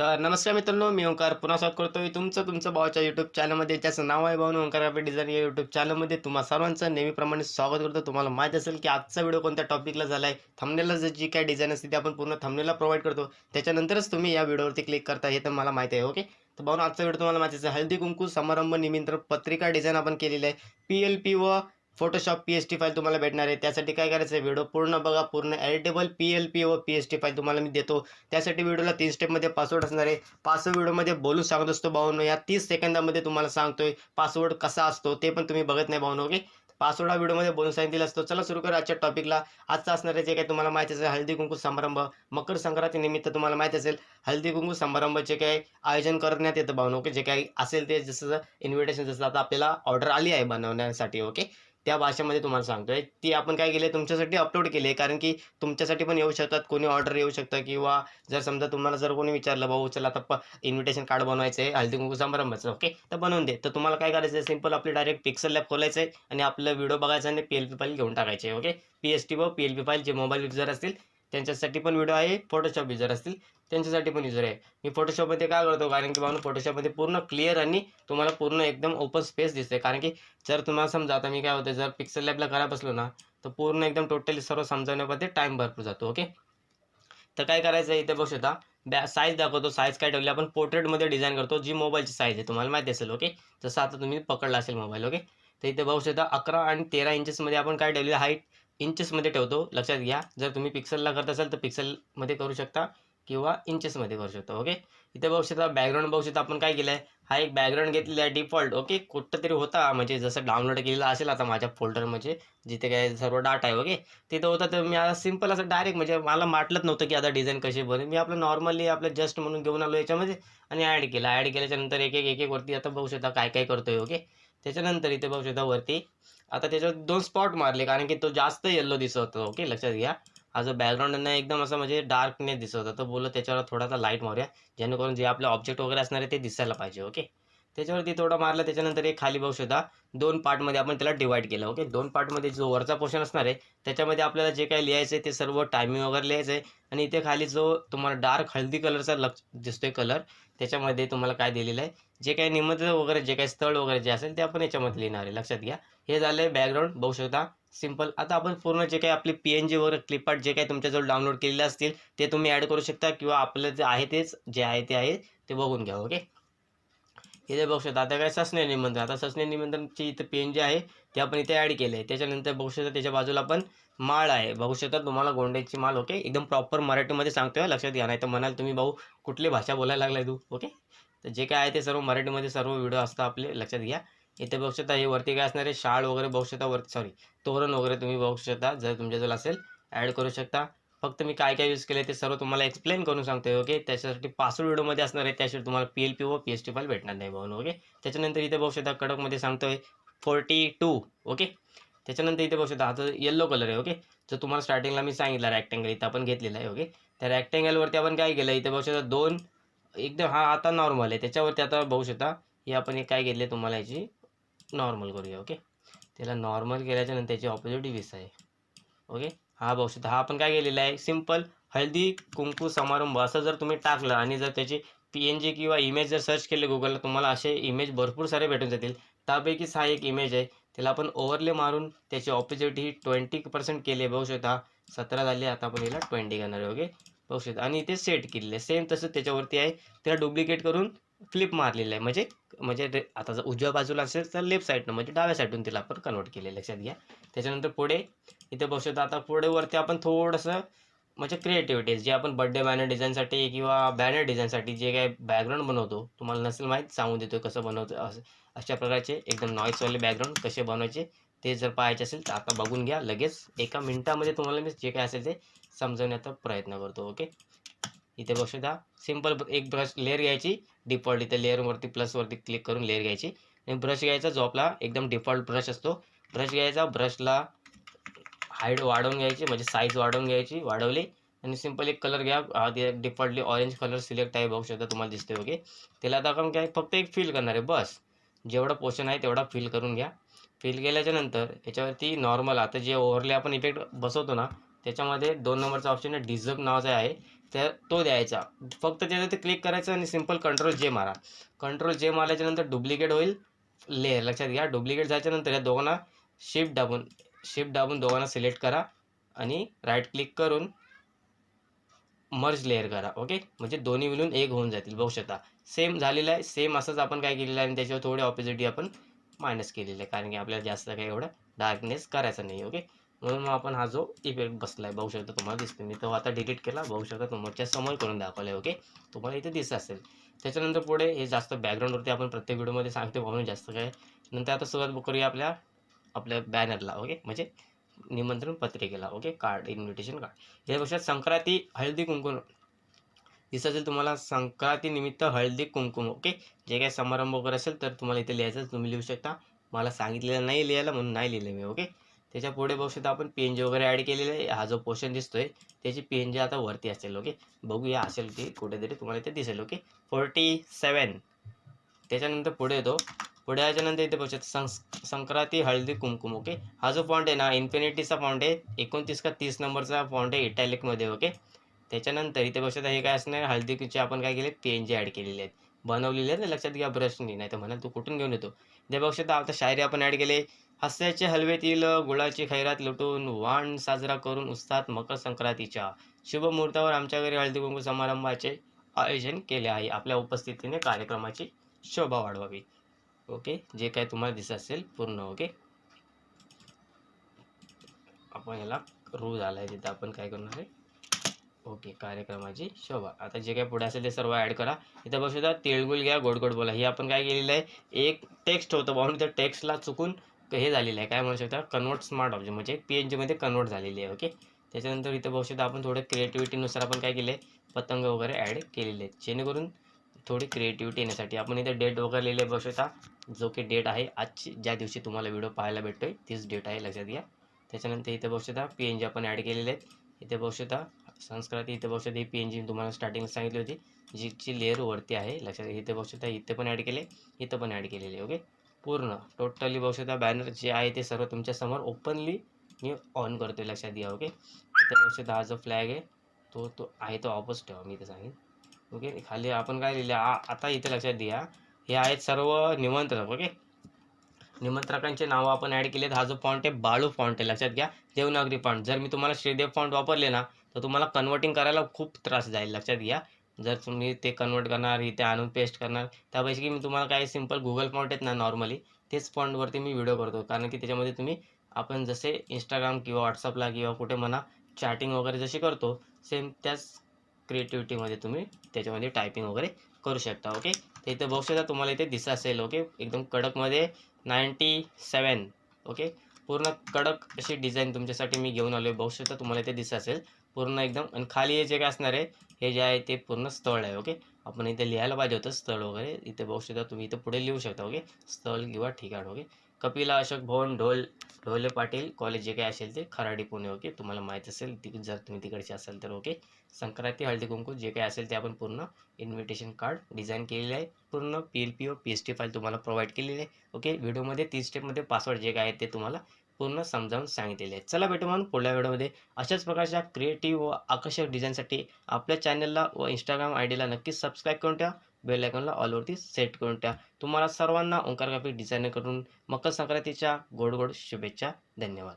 तर नमस्कार मित्रांनो मी ओंकार पुन्हा स्वागत करतोय. तुमचं तुमचं भावाच्या यूट्यूब चॅनलमध्ये ज्याचं नाव आहे भाऊन ओंकार ग्राफिक डिझाईन या यूट्यूब चॅनलमध्ये तुम्हा सर्वांचं नेहमीप्रमाणे स्वागत करतो. तुम्हाला माहीत असेल की आजचा व्हिडिओ कोणत्या टॉपिकला झाला आहे थंबनेला जी काय डिझाईन असते ती आपण पूर्ण थंबनेला प्रोव्हाइड करतो. त्याच्यानंतरच तुम्ही या व्हिडिओवरती क्लिक करता हे तर मला माहिती आहे ओके तर भाऊन आजचा व्हिडिओ तुम्हाला माहिती आहे हळदी कुंकू समारंभ निमित्त पत्रिका डिझाईन आपण केलेली आहे. पी एल पी व Photoshop P S T file तुम्हाला भेटणार आहे. त्यासाठी काय करायचं आहे? व्हिडिओ पूर्ण बघा पूर्ण एडिटेबल पी एल पी व पी एस टी फाईल तुम्हाला मी देतो. त्यासाठी व्हिडिओला तीन स्टेपमध्ये पासवर्ड असणार आहे. पासवर्ड व्हिडिओमध्ये बोलू सांगत असतो भाऊनो या तीस सेकंदामध्ये तुम्हाला सांगतोय पासवर्ड कसा असतो ते पण तुम्ही बघत नाही भाऊनो ओके पासवर्ड हा व्हिडिओमध्ये बोलून सांगितलेला असतो. चला सुरू करा आजच्या टॉपिकला आजचा असणार आहे जे काही तुम्हाला माहिती असेल हळदी कुंकू समारंभ मकर संक्रांती निमित्त तुम्हाला माहिती असेल हळदी कुंकू समारंभाचे काही आयोजन करण्यात येतं भाऊनो ओके जे काही असेल ते जसं इन्व्हिटेशन जसं आता आपल्याला ऑर्डर आली आहे बनवण्यासाठी ओके त्या भाषेमध्ये तुम्हाला सांगतोय. ती आपण काय केली तुमच्यासाठी अपलोड केली आहे. कारण की तुमच्यासाठी पण येऊ शकतात. कोणी ऑर्डर येऊ शकतं किंवा जर समजा तुम्हाला जर कोणी विचारलं भाऊ चला आता प इन्व्हिटेशन कार्ड बनवायचं आहे हळदी कुंकू समारंभाचं ओके तर बनवून दे. तर तुम्हाला काय करायचं आहे सिंपल आपली डायरेक्ट पिक्सल लॅब खोलायचं आहे आणि आपलं व्हिडिओ बघायचा आणि पी एल पी फाईल घेऊन टाकायचे ओके पी एस टी व पी एल पी फाईल जे मोबाईल युजर असतील त्यांच्यासाठी पण व्हिडिओ आहे फोटोशॉप युजर असतील त्यांच्यासाठी पण युजर आहे. मी फोटोशॉपमध्ये काय करतो कारण की बाबा फोटोशॉपमध्ये पूर्ण क्लिअर आणि तुम्हाला पूर्ण एकदम ओपन स्पेस दिसते कारण की जर तुम्हाला समजा आता मी काय होतं जर पिक्सल लॅबला खराब बसलो ना तर पूर्ण एकदम टोटली सर्व समजवण्यामध्ये टाईम भरपूर जातो ओके तर काय करायचं आहे इथे बघू शकता. बॅ साईज दाखवतो. साईज काय ठेवली? आपण पोर्ट्रेटमध्ये डिझाईन करतो जी मोबाईलची साईज आहे. तुम्हाला माहिती असेल ओके जसं आता तुम्ही पकडला असेल मोबाईल ओके तर इथे बघू शकता अकरा आणि तेरा इंचेसमध्ये आपण काय ठेवली? हाईट इंचेसमध्ये ठेवतो. लक्षात घ्या. जर तुम्ही पिक्सलला करत असाल तर पिक्सलमध्ये करू शकता किंवा इंचेसमध्ये करू शकता. ओके इथे बघू शकता बॅकग्राऊंड बघू शकता आपण काय केलं आहे हा एक बॅकग्राऊंड घेतलेला आहे डिफॉल्ट ओके कुठं तरी होता. म्हणजे जसं डाउनलोड केलेला असेल आता माझ्या फोल्डर म्हणजे जिथे काय सर्व डाटा आहे. ओके तिथं होता तर मी आता सिंपल असं डायरेक्ट म्हणजे मला वाटलंच नव्हतं की आता डिझाईन कशी बनेल. मी आपलं नॉर्मली आपलं जस्ट म्हणून घेऊन आलो याच्यामध्ये आणि ॲड केला. ॲड केल्याच्यानंतर एक एक एक एक वरती आता बघू शकता काय काय करतोय. ओके त्याच्यानंतर इथे बघू शकता वरती आता त्याच्यावर दोन स्पॉट मारले कारण की तो जास्त येल्लो दिसत होता. ओके लक्षात घ्या. हा जो बॅकग्राऊंड ना एकदम असं म्हणजे डार्कनेस दिसत होता. तर बोललो त्याच्यावर थोडासा लाइट मारूया. जेणेकरून जे आपले ऑब्जेक्ट वगैरे असणार आहे ते दिसायला पाहिजे. ओके त्याच्यावरती थोडं मारलं त्याच्यानंतर एक खाली बघू शकता. दोन पार्टमध्ये आपण त्याला डिवाईड केलं. ओके दोन पार्टमध्ये जो वरचा पोर्शन असणार आहे त्याच्यामध्ये आपल्याला जे काही लिहायचं आहे ते सर्व टायमिंग वगैरे लिहायचं आहे. आणि इथे खाली जो तुम्हाला डार्क हळदी कलरचा लक्ष दिसतोय कलर त्याच्यामध्ये तुम्हाला काय दिलेलं आहे. जे काही निमंत्रण वगैरे जे काही स्थळ वगैरे जे असेल ते आपण याच्यामध्ये लिहिणार आहे. लक्षात घ्या. हे झालं आहे बॅकग्राऊंड बघू शकता. सिंपल आता आपण पूर्ण जे काही आपली पी एन जी वगैरे क्लिपआर्ट जे काही तुमच्याजवळ डाउनलोड केलेले असतील ते तुम्ही ॲड करू शकता किंवा आपलं जे आहे तेच जे आहे ते आहे ते बघून घ्या ओके इथे बघू शकता आता काय ससने निमंत्रण. आता ससने निमंत्रणची इथं पी एन जी आहे ते आपण इथे ॲड केलं आहे त्याच्यानंतर बघू शकता त्याच्या बाजूला पण माळ आहे. बघू शकता तुम्हाला गोंड्याची माळ ओके एकदम प्रॉपर मराठीमध्ये सांगतोय लक्षात घ्या. नाही तर म्हणाल तुम्ही भाऊ कुठली भाषा बोलायला लागलाय तू? ओके तर जे काय आहे ते सर्व मराठीमध्ये सर्व व्हिडिओ असतात आपले लक्षात घ्या. इथे बघू शकता हे वरती काय असणार आहे? शाळ वगैरे बघू शकता वरती सॉरी तोरण वगैरे तुम्ही बघू शकता जर तुमच्याजवळ असेल ॲड करू शकता. फक्त मी काय काय यूज केले ते सर्व तुम्हाला एक्सप्लेन करून सांगतोय ओके त्याच्यासाठी पासवर्ड व्हिडिओमध्ये असणार आहे त्याशिवाय तुम्हाला पी एल पी व पी एस टी फाईल भेटणार नाही भाऊन ओके त्याच्यानंतर इथे बघू शकता कडकमध्ये सांगतोय फोर्टी टू ओके त्याच्यानंतर इथे बघू शकता आता येल्लो कलर आहे ओके जो तुम्हाला स्टार्टिंगला मी सांगितला रॅक्टँगल इथं आपण घेतलेला आहे ओके त्या रॅक्टँगलवरती आपण काय केलं इथे बघू शकता दोन एकदम हा आता नॉर्मल आहे त्याच्यावरती आता बघू शकता हे आपण काय घेतले तुम्हाला याची नॉर्मल करूया ओके? त्याला नॉर्मल केल्याच्यानंतर त्याची ऑपोजिट वीस आहे ओके? हा बघू शकता. हा आपण काय केलेला आहे? सिंपल हळदी कुंकू समारंभ असं जर तुम्ही टाकलं आणि जर त्याची पी एन जी किंवा इमेज जर सर्च केले गुगलला तुम्हाला असे इमेज भरपूर सारे भेटून जातील. त्यापैकीच हा एक इमेज आहे. त्याला आपण ओव्हरले मारून त्याची ऑपोजिट ही ट्वेंटी पर्सेंट केली आहे. बघू शकता. सतरा झाली आता आपण याला ट्वेंटी करणार आहे ओके? बघू शकता. आणि इथे सेट केलेले सेम तसं त्याच्यावरती आहे. त्याला डुप्लिकेट करून फ्लिप मारलेलं आहे. म्हणजे म्हणजे आता जर उजव्या बाजूला असेल तर लेफ्ट साईडनं म्हणजे डाव्या साईडून तिला आपण कन्वर्ट केलेलं लक्षात घ्या. त्याच्यानंतर पुढे इथे बघू शकता आता पुढे वरती आपण थोडंसं म्हणजे क्रिएटिव्हिटीज जे आपण बड्डे बॅनर डिझाईनसाठी किंवा बॅनर डिझाईनसाठी जे काय बॅकग्राऊंड बनवतो तुम्हाला नसेल माहीत सांगून देतो कसं बनवतो असं अशा प्रकारचे एकदम नॉईसवाले बॅकग्राऊंड कसे बनवायचे ते जर पाहायचे असेल तर आता बघून घ्या. लगेच एका मिनटामध्ये तुम्हाला मी जे काय असेल ते समजवण्याचा प्रयत्न करतो ओके इथे बघू शकता सिंपल एक ब्रश लेअर घ्यायची डिफॉल्ट इथे लेअरवरती प्लसवरती क्लिक करून लेअर घ्यायची. आणि ब्रश घ्यायचा जो आपला एकदम डिफॉल्ट ब्रश असतो. ब्रश घ्यायचा ब्रशला हाईट वाढवून घ्यायची म्हणजे साईज वाढवून घ्यायची वाढवली. आणि सिंपल एक कलर घ्या. डिफॉल्टली ऑरेंज कलर सिलेक्ट आहे बघू शकता तुम्हाला दिसते ओके त्याला आता आपण काय फक्त एक फिल करणार आहे बस. जेवढा पोर्शन आहे तेवढा फिल करून घ्या. फिल केल्याच्यानंतर याच्यावरती नॉर्मल आता जे ओव्हरले आपण इफेक्ट बसवतो ना त्याच्यामध्ये दोन नंबरचा ऑप्शन आहे डिझर्ब नावाचा आहे. त्या तो द्यायचा. फक्त त्याच्यात क्लिक करायचं आणि सिंपल कंट्रोल जे मारा. कंट्रोल जे मारल्याच्यानंतर डुप्लिकेट होईल. लेअर लक्षात घ्या. डुप्लिकेट झाल्याच्यानंतर या दोघांना शिफ्ट दाबून शिफ्ट दाबून दोघांना सिलेक्ट करा आणि राईट क्लिक करून मर्ज लेअर करा ओके म्हणजे दोन्ही मिळून एक होऊन जातील. बघू शकता. सेम झालेलं आहे. सेम असंच आपण काय केलेलं आहे आणि त्याच्यावर थोडे ऑपोजिटी आपण मायनस केलेलं आहे. कारण की आपल्याला जास्त काही एवढं डार्कनेस करायचा नाही ओके म्हणून मग आपण हा जो इफेक्ट बसला आहे बघू शकता तुम्हाला दिसतो मी तो आता डिलीट केला बघू शकता तुमच्यासमोर करून दाखवलं आहे ओके तुम्हाला इथे दिसत असेल. त्याच्यानंतर पुढे हे जास्त बॅकग्राऊंडवरती आपण प्रत्येक व्हिडिओमध्ये सांगतो म्हणून जास्त काय. नंतर आता सुरुवात करूया आपल्या आपल्या बॅनरला ओके म्हणजे निमंत्रण पत्रिकेला ओके कार्ड इन्व्हिटेशन कार्ड यापेक्षा संक्रांती हळदी कुंकुम दिसत असेल तुम्हाला संक्रांतीनिमित्त हळदी कुंकुम ओके जे काही समारंभ वगैरे असेल तर तुम्हाला इथे लिहायचं तुम्ही लिहू शकता. मला सांगितलेलं नाही लिहायला म्हणून नाही लिहिलं मी ओके त्याच्या पुढे बघू शकता आपण पी एन जी वगैरे ॲड केलेलं आहे. हा जो पोर्शन दिसतोय त्याची पी एन जी आता वरती असेल ओके बघूया असेल ती कुठेतरी तुम्हाला इथे दिसेल ओके फोर्टी सेवन त्याच्यानंतर पुढे येतो. पुढे याच्यानंतर इथे बघू शकता सं संक्रांती हळदी कुमकुम ओके हा जो फॉन्ट आहे ना इन्फिनिटीचा फॉन्ट आहे. एकोणतीस का तीस नंबरचा फॉन्ट आहे इटॅलिकमध्ये ओके त्याच्यानंतर इथे बघू शकता हे काय असणार? हळदीचे आपण काय केले पी एन जी ॲड केलेले आहेत. बनवलेले आहेत लक्षात घ्या ब्रशनी नाही तर म्हणाल तू कुठून घेऊन येतो? इथे बघू शकता आता शायरी आपण ॲड केले हास्याचे हलवेतील गुळाची खैरात लुटून वाण साजरा करून उत्साहात मकर संक्रांतीच्या शुभ मुहूर्तावर आमच्या घरी हळदी कुंकू समारंभाचे आयोजन केले आहे. आपल्या उपस्थितीने कार्यक्रमाची शोभा वाढवावी. ओके? जे काय तुम्हाला दिसत असेल पूर्ण ओके? आपण याला रू झाला आहे तिथं आपण काय करणार आहे? ओके कार्यक्रमाची शोभा. आता जे काय पुढे असेल ते सर्व ॲड करा. इथं बघू शकता घ्या गोड गोड बोला. हे आपण काय केलेलं आहे? एक टेक्स्ट होतं. म्हणून त्या टेक्स्टला चुकून हे झालेलं आहे. काय म्हणू शकता? कन्वर्ट स्मार्ट ऑब्जेक्ट म्हणजे पी एन जीमध्ये कन्वर्ट झालेली आहे ओके त्याच्यानंतर इथं बघू शकता आपण थोडं क्रिएटिव्हिटीनुसार आपण काय केलं आहे पतंग वगैरे ॲड केलेले आहेत. जेणेकरून थोडी क्रिएटिव्हिटी येण्यासाठी आपण इथे डेट वगैरे लिहिले बघू शकता. जो की डेट आहे आजची ज्या दिवशी तुम्हाला व्हिडिओ पाहायला भेटतो आहे तीच डेट आहे लक्षात घ्या. त्याच्यानंतर इथे बघू शकता पी एन जी आपण ॲड केलेले आहेत. इथे बघू शकता संस्कृती इथे बघू शकता ही पी एन जी तुम्हाला स्टार्टिंग सांगितली होती. जीची लेअर वरती आहे लक्षात घ्या. इथे बघू शकता इथे पण ॲड केले इथं पण ॲड केलेले ओके पूर्ण. टोटली बघू शकता बॅनर जे आहे ते सर्व तुमच्यासमोर ओपनली मी ऑन करतोय लक्षात घ्या ओके इथे बघू शकता हा जो फ्लॅग आहे तो तो आहे तो ऑफच ठेवा मी ते सांगेन. ओके खाली आपण काय लिहिलं? आता इथे लक्षात द्या हे आहेत सर्व निमंत्रक ओके निमंत्रकांचे नावं आपण ॲड केलेत. हा जो फॉन्ट आहे बाळू फॉन्ट आहे लक्षात घ्या. देवनागरी फॉन्ट जर मी तुम्हाला श्रीदेव फॉन्ट वापरले ना तर तुम्हाला कन्वर्टिंग करायला खूप त्रास जाईल लक्षात घ्या. जर तुम्ही ते कन्वर्ट करणार इथे आणून पेस्ट करणार त्यापैकी मी तुम्हाला काय सिंपल गुगल फॉन्ट आहेत ना नॉर्मली तेच फॉन्टवरती मी व्हिडिओ करतो. कारण की त्याच्यामध्ये तुम्ही आपण जसे इंस्टाग्राम किंवा व्हॉट्सअपला किंवा कुठे म्हणा चॅटिंग वगैरे जशी करतो सेम त्याच क्रिएटिव्हिटीमध्ये तुम्ही त्याच्यामध्ये टायपिंग वगैरे करू शकता ओके तर इथे बघू शकता तुम्हाला इथे दिसत असेल ओके एकदम कडकमध्ये नाईंटी सेवन ओके पूर्ण कडक अशी डिझाईन तुमच्यासाठी मी घेऊन आलो आहे बघू शकता तुम्हाला इथे दिसत असेल. पूर्ण एकदम आणि खाली हे जे काय असणार आहे हे जे आहे ते पूर्ण स्थळ आहे ओके आपण इथे लिहायला पाहिजे होतं स्थळ वगैरे. इथे बघू शकता तुम्ही इथे पुढे लिहू शकता ओके स्थळ किंवा ठिकाण ओके कपिला अशोक भवन ढोल ढोले पाटील कॉलेज जे काय असेल ते खराडी पुणे ओके तुम्हाला माहीत असेल ती जर तुम्ही तिकडचे असाल तर ओके संक्रांती हळदी कुंकू जे काय असेल ते आपण पूर्ण इन्व्हिटेशन कार्ड डिझाईन केलेलं आहे. पूर्ण पी एल पी ओ पी एस टी फाईल तुम्हाला प्रोव्हाइड केलेली आहे ओके व्हिडिओमध्ये तीस स्टेपमध्ये पासवर्ड जे काय आहे ते तुम्हाला पूर्ण समजावून सांगितलेले आहे चला भेटू म्हणून पुढल्या व्हिडिओमध्ये अशाच प्रकारच्या क्रिएटिव्ह व आकर्षक डिझाईनसाठी आपल्या चॅनलला व इंस्टाग्राम आय डीला नक्कीच सबस्क्राईब करून ठेवा. बेल आयकॉनला ऑलवरती सेट करून ठेवा. तुम्हाला सर्वांना ओंकार ग्राफिक डिझायनर करून मकर संक्रांतीच्या गोड गोड शुभेच्छा. धन्यवाद.